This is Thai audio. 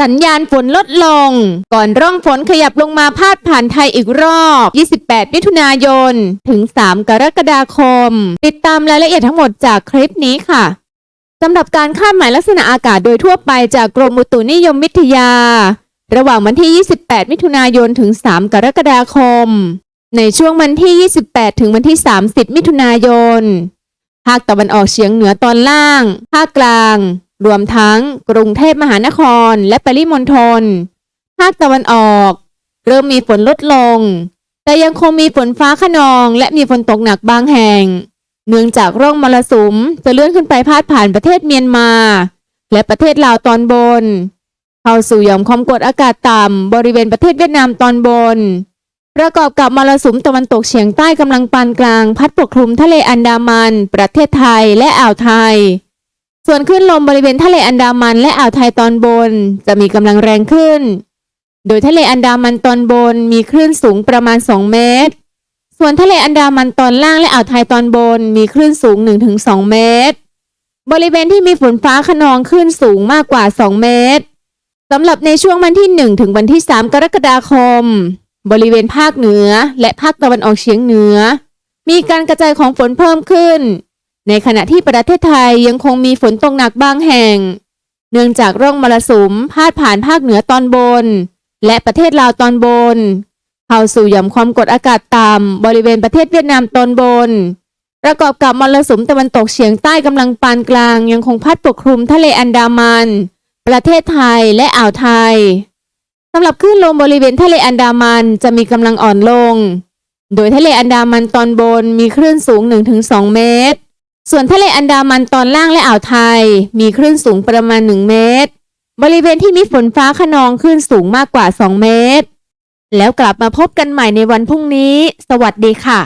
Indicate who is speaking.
Speaker 1: สัญญาณฝนลดลง ก่อนร่องฝนขยับลงมาพาดผ่านไทยอีกรอบ 28 มิถุนายน ถึง 3 กรกฎาคม ติดตามรายละเอียดทั้งหมดจากคลิปนี้ค่ะสำหรับการคาดหมายลักษณะอากาศโดยทั่วไปจากกรมอุตุนิยมวิทยา ระหว่างวันที่ 28 มิถุนายนถึง 3 กรกฎาคม ในช่วงวันที่ 28 ถึงวันที่ 30 มิถุนายน ภาคตะวันออกเฉียงเหนือตอนล่าง ภาคกลาง รวมทั้งกรุงเทพมหานครและปริมณฑล ภาคตะวันออก เริ่มมีฝนลดลง แต่ยังคงมีฝนฟ้าขนองและมีฝนตกหนักบางแห่ง เนื่องจากร่องมรสุมจะเลื่อนขึ้นไปพาดผ่านประเทศเมียนมา และประเทศลาวตอนบน เข้าสู่หย่อมความกดอากาศต่ำบริเวณประเทศเวียดนามตอนบน ประกอบกับมรสุมตะวันตกเฉียงใต้กำลังปานกลาง พัดปกคลุมทะเลอันดามัน ประเทศไทยและอ่าวไทย ส่วนคลื่นลมบริเวณทะเลอันดามันและอ่าวไทยตอนบน จะมีกำลังแรงขึ้น โดยทะเลอันดามันตอนบนมีคลื่นสูงประมาณ 2 เมตร ส่วนทะเลอันดามันตอนล่างและอ่าวไทยตอนบนมีคลื่นสูง 1-2 เมตร บริเวณที่มีฝนฟ้าขนองคลื่นสูงมากกว่า 2 เมตรสำหรับในช่วงวันที่ 1 ถึงวันที่ 3 กรกฎาคม บริเวณภาคเหนือและภาคตะวันออกเฉียงเหนือ มีการกระจายของฝนเพิ่มขึ้น ในขณะที่ประเทศไทยยังคงมีฝนตกหนักบางแห่ง เนื่องจากร่องมรสุมพาดผ่านภาคเหนือตอนบน และประเทศลาวตอนบน เข้าสู่หย่อมความกดอากาศต่ำบริเวณประเทศเวียดนามตอนบน ประกอบกับมรสุมตะวันตกเฉียงใต้กำลังปานกลาง ยังคงพัดปกคลุมทะเลอันดามัน ประเทศไทยและอ่าวไทยสำหรับคลื่นลมบริเวณทะเลอันดามันจะมีกำลังอ่อนลง โดยทะเลอันดามันตอนบนมีคลื่นสูง 1-2 เมตร ส่วนทะเลอันดามันตอนล่างและอ่าวไทย มีคลื่นสูงประมาณ 1 เมตร บริเวณที่มีฝนฟ้าขนองคลื่นสูงมากกว่า 2 เมตร แล้วกลับมาพบกันใหม่ในวันพรุ่งนี้ สวัสดีค่ะ